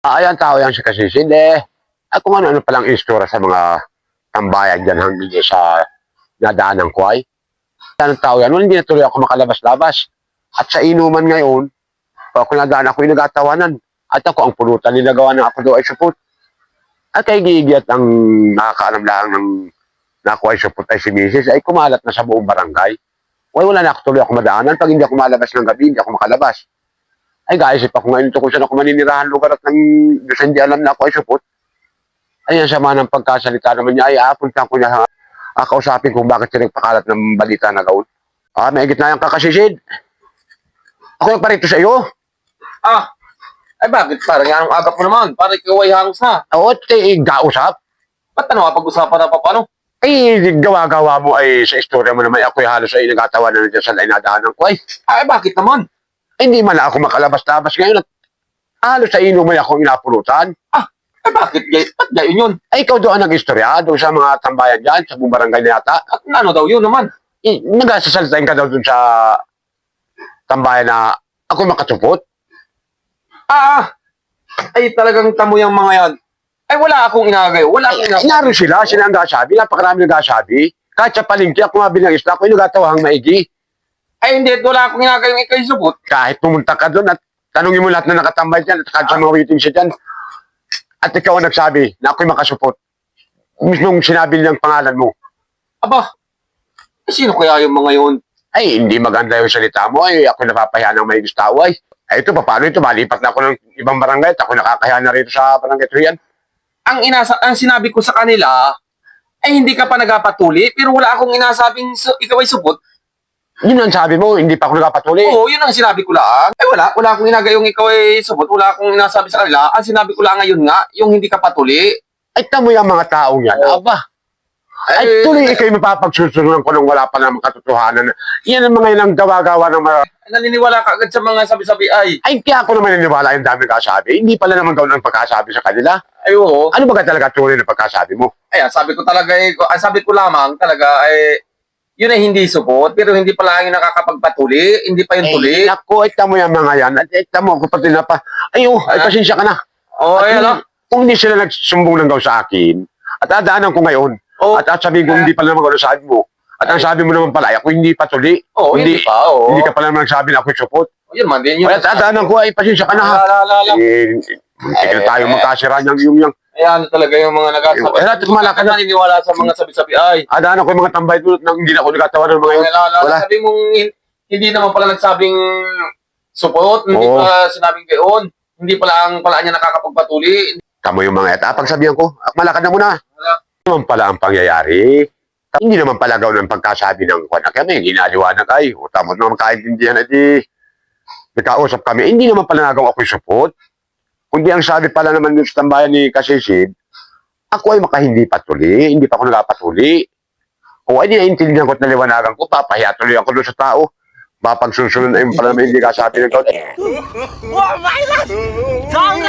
Ay, ang tao yan si Kasisid eh. At kung ano-ano palang istura sa mga tambayan dyan hanggang sa nadaanan ko ay. Yan ang tao yan. Nung hindi na ako makalabas-labas. At sa inuman ngayon, ako nadaan ako yung nagatawanan. At ako ang pulutan nilagawa ng ako doon ay supot. At kay Gigi at ang nakakaalam lang ng nakuha ay supot ay si Mrs. ay kumalat na sa buong barangay. Wala wala na ako tuloy ako madaanan. Pag hindi ako malabas ng gabi, hindi ako makalabas. Ay, guys, ako ngayon ito kung saan ako maninirahan lugar at nang Diyos hindi alam na ako ay supot. Ay, ang sama ng pagkasalita naman niya, ay apunta ko niya, ah, kausapin kung bakit siya nagpakalat ng balita na gawin. Ah, may na yung kakasisid. Ako yung parito sa iyo. Ah, ay bakit? Parang anong agap mo naman. Parang ikaw ay hangos na. Oo, eh, gausap. Ba't ano pag-usapan na pa paano? Ay, gawa-gawa mo ay sa istorya mo naman, ako ay halos ay nagatawa na nandiyan sa lainadahanan ko. Ay, Ay, bakit naman? Ay, hindi man ako makalabas-labas ngayon. At halos sa inuman ako inapulutan. Ay, bakit? Gay, ba't gayon yun? Ay, ikaw doon ang nag-istorya, doon sa mga tambayan dyan, sa buong barangay na yata. At ano daw yun naman? Eh, nagasasalitayin ka daw doon sa tambayan na ako makatupot. Ah, ah. ay talagang tamo yung mga yan. Ay, wala akong inagay. Wala akong inagay. Inaaro sila, sila ang nagsasabi, napakarami nagsasabi. Kahit sa palengke, ako nga bilang isla, ako yung nagatawang maigi. Ay, hindi. Wala akong inagay yung ikay subot. Kahit pumunta ka doon at tanungin mo lahat na nakatambay dyan, at kahit sa mga waiting siya dyan, at ikaw ang nagsabi na ako'y makasupot. Mismong sinabi niyang pangalan mo. Aba, ay, sino kaya yung mga yun? Ay, hindi maganda yung salita mo. Ay, ako napapahiya ng may gustaw. Ay, ay ito, paano ito? Malipat na ako ng ibang barangay at ako nakakahiya na rito sa barangay Trian. Ang, inasa ang sinabi ko sa kanila, ay hindi ka pa nagapatuli, pero wala akong inasabing su- ikaw ay subot. Yun ang sabi mo, hindi pa ako nagpapatuloy. Oo, yun ang sinabi ko lang. Ay wala, wala akong inagay yung ikaw ay subot. Wala akong inasabi sa kanila. Ang sinabi ko lang ngayon nga, yung hindi ka patuli. Ay, tamo yung mga taong yan. Oo. Aba, ay tuloy ikay mapapagsusunod ko nung wala pa namang katotohanan. Yan ang mga ilang gawa-gawa ng mga... Naniniwala ka agad sa mga sabi-sabi ay, Ay, kaya ako naman naniniwala yung dami kasabi. Hindi pala naman gawin ang pagkasabi sa kanila. ay oo. Ano ba ka talaga tuloy ng pagkasabi mo? Ay, ang sabi ko talaga, eh, ang sabi ko lamang talaga, ay, yun ay hindi support, pero hindi pala yung nakakapagpatuli, hindi pa yung tuli. Eh, naku, ay tamo yung mga yan. At ay tamo, ako pati na pa. Ay, oh, ay Ah. pasensya ka na. At ay, ano? Kung hindi sila nagsumbong ng gaw sa akin, at adaanan ko ngayon, Oo, at at sabihin ko hindi pala naman gawin sabi mo, at ang sabi mo naman pala, ako hindi patuli. oo, hindi, hindi, pa, oo. hindi ka pala naman nagsabi na ako'y support. Yun man din yun. At adaanan ko, ay pasensya ka na ha. Ala, ala, ala. Eh, hindi na tayo Eh. magkasira niyang yung yung. Ayan talaga yung mga nagsasabi. Eh, natin kumala ka na. naniniwala sa mga sabi-sabi, ay, Adaanan ko yung mga tambay doon nang hindi na ako nagatawa ng mga yun. Wala. Sabi mong hin- hindi naman pala nagsabing support, hindi Oo. pa sinabing gayon. Hindi pala ang pala niya nakakapagpatuli. Tamo yung mga eta. Pagsabihan ko, akmalakad na muna. Wala. Ano naman pala ang pangyayari? Hindi naman pala gawin ng pagkasabi ng kwan na kami, ginaliwanag ay, o tamo naman kaintindihan at di, nagkausap kami, hindi naman pala nagawa ako'y support. Kundi ang sabi pala naman ng tambayan ni Kasisid, ako ay makahindi patuli, hindi pa ako nagpatuli. O ay ninaintindihan ko at naliwanagan ko, papahiya tuloy ako doon sa tao. Mapagsusunod na yung pala naman hindi kasabi ng tao. Oh my God! Don't